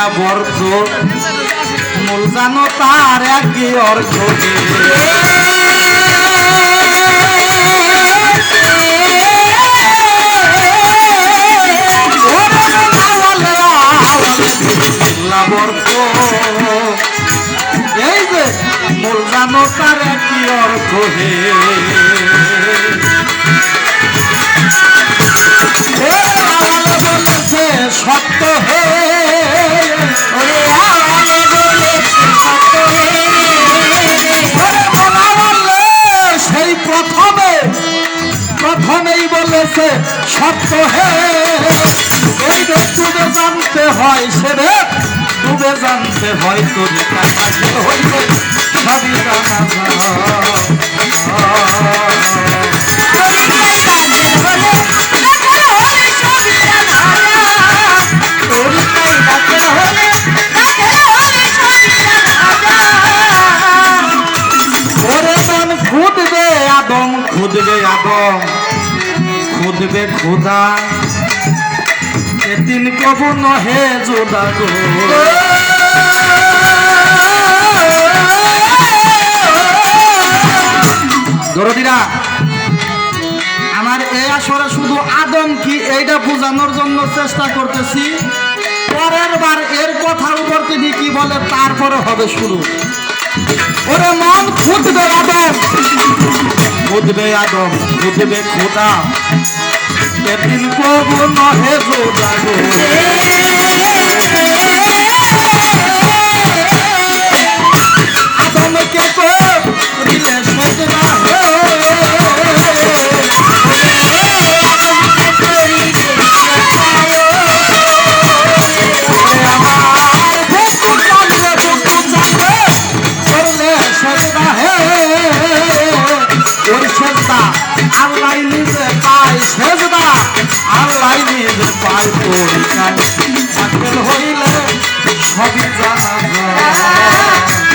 বিসমিল্লা বর্ষ মূল জানো তার আগে অর্ঘ এই যে মূল একই অর্থ এই জানতে হয় সে ডুবে জানতে হয় তোর কাছে হইলে সবই জানা খুদবে আদম খুদবে আদম, খুদবে খুদা। এদিন কবু নহে জোদা গো। দরদিরা, আমার এই আসরে শুধু আদম কি এইটা বোঝানোর জন্য চেষ্টা করতেছি? পরের বার এর কথার উপর তিনি কি বলে, তারপরে হবে শুরু। ওরে মন খুঁজবে আদম। খুঁজবে আদম খুঁজবে খোদা। এদিন কবু নহে জোদা গো আদমকে করিলে সজনা হে আল্লাহ নিজে পায় সেজদা আল্লাহ নিজে পরিকায় হইলে সবই জানা যায়।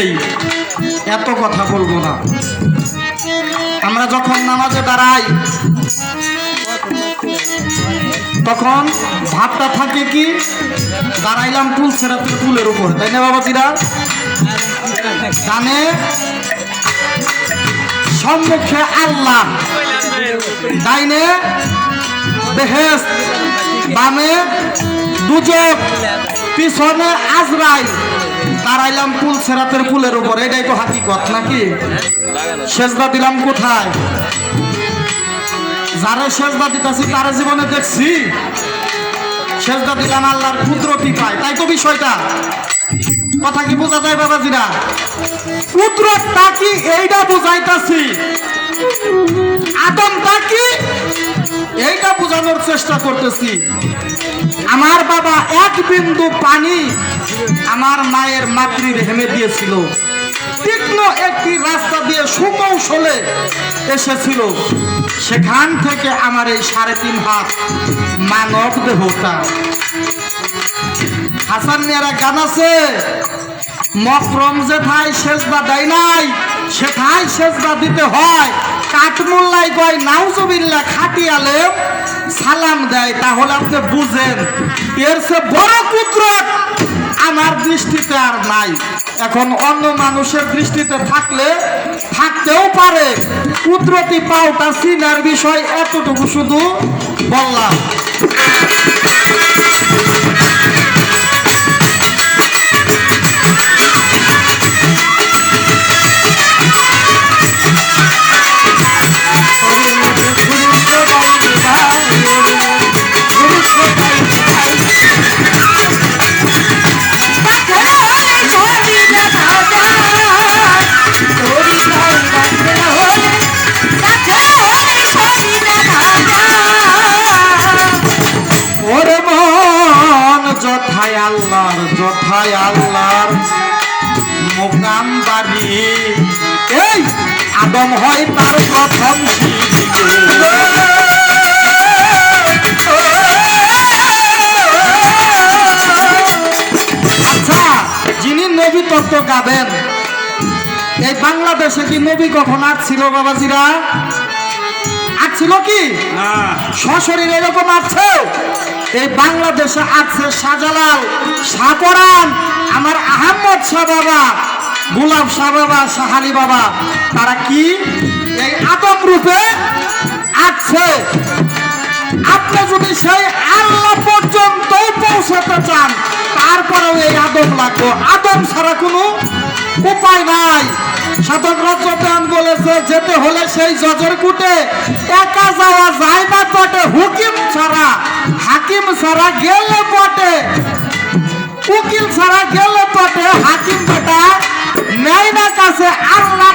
দেই এত কথা বলব না। আমরা যখন নামাজে দাঁড়াই, তখন ভাবটা থাকে কি? দাঁড়াইলাম ফুল সেরাতের ফুলের উপর, তাই না বাবাজিরা? ডানে, সম্মুখে আল্লাহ, ডাইনে বেহেস বামে দুজক, পিছনে আজরাই দাঁড়াইলাম ফুল, সেরাতের ফুলের উপর, এটাই তো হাকিকত নাকি? সেজদা দিলাম কোথায়? যারা সেজদা দিতেছি, তারা জীবনে দেখছি। সেজদা দিলাম আল্লাহর ক্ষুদ্র পায় তাই তো বিষয়টা। কথা কি বোঝা যায়, বাবাজিরা? ক্ষুদ্রটা কি এইটা বুঝাইতাছি? আদমটা কি এইটা বোঝানোর চেষ্টা করতেছি? আমার বাবা এক বিন্দু পানি আমার মায়ের মাতৃ হেমে দিয়েছিল। তীক্ষ্ণ একটি রাস্তা দিয়ে সুকৌশলে এসেছিল। সেখান থেকে আমার এই সাড়ে তিন হাত মানব দেহটা। হাসান মিয়ারা গান আছে, মকরম যেথায় সেজদা দেয় নাই, সেথায় সেজদা দিতে হয়। কাঠমোল্লাই কয় নাউজবিল্লা খাটিয়ালে সালাম দেয়, তাহলে আপনি বুঝেন, এর সে বড় পুত্র আমার দৃষ্টিতে আর নাই। এখন অন্য মানুষের দৃষ্টিতে থাকলে, থাকতেও পারে, কুদরতি পাওটা চিনার বিষয় এতটুকু শুধু বললাম। হয় আল্লাহর মোকাম বাড়ি। এই আদম হয় তার প্রথম আচ্ছা যিনি নবী তত্ত্ব গাবেন এই বাংলাদেশে কি নবী কখন আসছিল বাবাজিরা? আসছিল কি? সশরীর এরকম আসছে এই বাংলাদেশে আছে শাহজালাল শাহপরান আমার আহম্মদ শাহ বাবা গুলাব শাহ বাবা সাহারি বাবা। তারা কি? এই আদম রূপে আছে। আপনি যদি সেই আল্লাহ পর্যন্ত পৌঁছাতে চান, তারপরেও এই আদম লাগবে। আদম ছাড়া কোনো উপায় নাই। সাধক রজতান বলেছে, যেতে হলে সেই জজর কুটে একা যাওয়া যায় না হুকিম ছাড়া, হাকিম ছাড়া গেলে পটে উকিল ছাড়া গেলে পটে হাকিম বেটা। নেয় না কাছে আল্লাহ